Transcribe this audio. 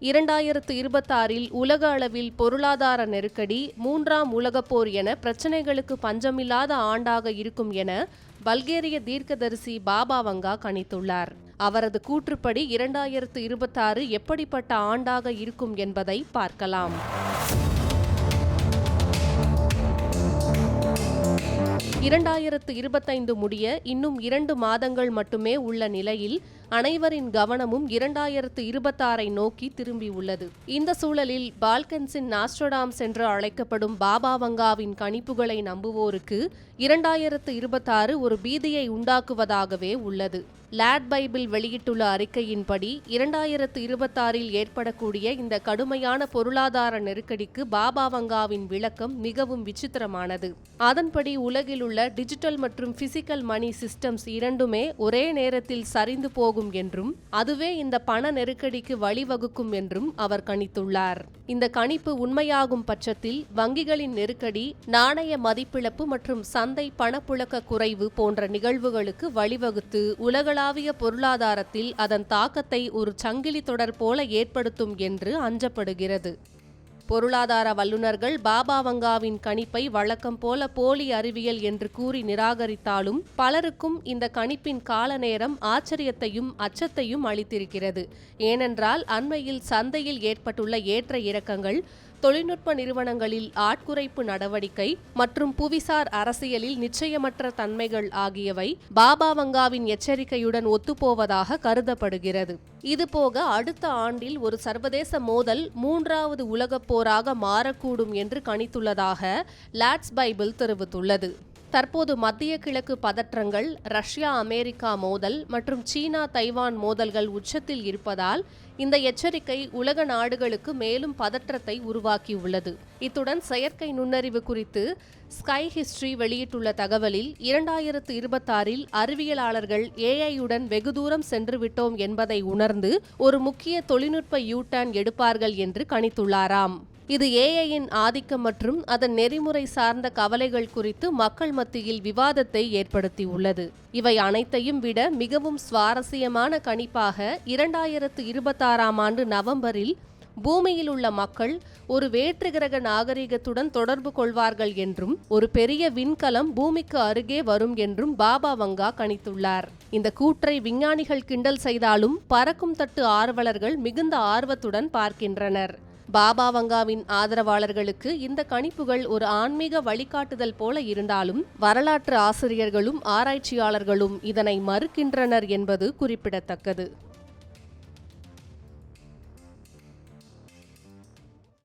இரண்டாயிரத்து இருபத்தாறில் உலக அளவில் பொருளாதார நெருக்கடி மூன்றாம் உலகப் போர் என பிரச்சினைகளுக்கு பஞ்சமில்லாத ஆண்டாக இருக்கும் என பல்கேரிய தீர்க்கதரிசி பாபா வங்கா கணித்துள்ளார். அவரது கூற்றுப்படி இரண்டாயிரத்து இருபத்தாறு எப்படிப்பட்ட ஆண்டாக இருக்கும் என்பதை பார்க்கலாம். இரண்டாயிரத்து இருபத்தைந்து முடிய இன்னும் இரண்டு மாதங்கள் மட்டுமே உள்ள நிலையில் அனைவரின் கவனமும் இரண்டாயிரத்து இருபத்தாறை நோக்கி திரும்பியுள்ளது. இந்த சூழலில் பால்கன்ஸின் நாஸ்ட்ரடாம்ஸ் என்று அழைக்கப்படும் பாபா வங்காவின் கணிப்புகளை நம்புவோருக்கு இரண்டாயிரத்து இருபத்தாறு ஒரு பீதியை உண்டாக்குவதாகவே உள்ளது. லேட் பைபிள் வெளியிட்டுள்ள அறிக்கையின்படி இரண்டாயிரத்து இருபத்தாறில் ஏற்படக்கூடிய இந்த கடுமையான பொருளாதார நெருக்கடிக்கு பாபா வங்காவின் விளக்கம் மிகவும் விசித்திரமானது. அதன்படி உலகில் உள்ள டிஜிட்டல் மற்றும் பிசிக்கல் மணி சிஸ்டம்ஸ் இரண்டுமே ஒரே நேரத்தில் சரிந்து போகும் என்றும் அதுவே இந்த பண நெருக்கடிக்கு வழிவகுக்கும் என்றும் அவர் கணித்துள்ளார். இந்த கணிப்பு உண்மையாகும் பட்சத்தில் வங்கிகளின் நெருக்கடி நாணய மதிப்பிழப்பு மற்றும் சந்தை பணப்புழக்க குறைவு போன்ற நிகழ்வுகளுக்கு வழிவகுத்து உலகளாவிய பொருளாதாரத்தில் அதன் தாக்கத்தை ஒரு சங்கிலி தொடர் போல ஏற்படுத்தும் என்று அஞ்சப்படுகிறது. பொருளாதார வல்லுநர்கள் பாபா வங்காவின் கணிப்பை வழக்கம் போல போலி அறிவியல் என்று கூறி நிராகரித்தாலும் பலருக்கும் இந்த கணிப்பின் கால நேரம் ஆச்சரியத்தையும் அச்சத்தையும் அளித்திருக்கிறது. ஏனென்றால் அண்மையில் சந்தையில் ஏற்பட்டுள்ள ஏற்ற இறக்கங்கள் தொழில்நுட்ப நிறுவனங்களில் ஆட்குறைப்பு நடவடிக்கை மற்றும் புவிசார் அரசியலில் நிச்சயமற்ற தன்மைகள் ஆகியவை பாபா வங்காவின் எச்சரிக்கையுடன் ஒத்துப்போவதாக கருதப்படுகிறது. இதுபோக அடுத்த ஆண்டில் ஒரு சர்வதேச மோதல் மூன்றாவது உலகப் போராக மாறக்கூடும் என்று கணித்துள்ளதாக லாட்ஸ் பைபிள் தெரிவித்துள்ளது. தற்போது மத்திய கிழக்கு பதற்றங்கள் ரஷ்யா அமெரிக்கா மோதல் மற்றும் சீனா தைவான் மோதல்கள் உச்சத்தில் இருப்பதால் இந்த எச்சரிக்கை உலக நாடுகளுக்கு மேலும் பதற்றத்தை உருவாக்கியுள்ளது. இத்துடன் செயற்கை நுண்ணறிவு குறித்து ஸ்கை ஹிஸ்டரி வெளியிட்டுள்ள தகவலில் இரண்டாயிரத்து இருபத்தாறில் அறிவியலாளர்கள் ஏஐயுடன் வெகு தூரம் சென்று விட்டோம் என்பதை உணர்ந்து ஒரு முக்கிய தொழில்நுட்ப யூட்டர்ன் எடுப்பார்கள் என்று கணித்துள்ளாராம். இது ஏஐயின் ஆதிக்கம் மற்றும் அதன் நெறிமுறை சார்ந்த கவலைகள் குறித்து மக்கள் மத்தியில் விவாதத்தை ஏற்படுத்தியுள்ளது. இவை அனைத்தையும் விட மிகவும் சுவாரஸ்யமான கணிப்பாக இரண்டாயிரத்து ஆறாம் ஆண்டு நவம்பரில் பூமியில் உள்ள மக்கள் ஒரு வேற்று கிரக நாகரிகத்துடன் தொடர்பு கொள்வார்கள் என்றும் ஒரு பெரிய விண்கலம் பூமிக்கு அருகே வரும் என்றும் பாபா வங்கா கணித்துள்ளார். இந்த கூற்றை விஞ்ஞானிகள் கிண்டல் செய்தாலும் பறக்கும் தட்டு ஆர்வலர்கள் மிகுந்த ஆர்வத்துடன் பார்க்கின்றனர். பாபா வங்காவின் ஆதரவாளர்களுக்கு இந்த கணிப்புகள் ஒரு ஆன்மீக வழிகாட்டுதல் போல இருந்தாலும் வரலாற்று ஆசிரியர்களும் ஆராய்ச்சியாளர்களும் இதனை மறுக்கின்றனர் என்பது குறிப்பிடத்தக்கது.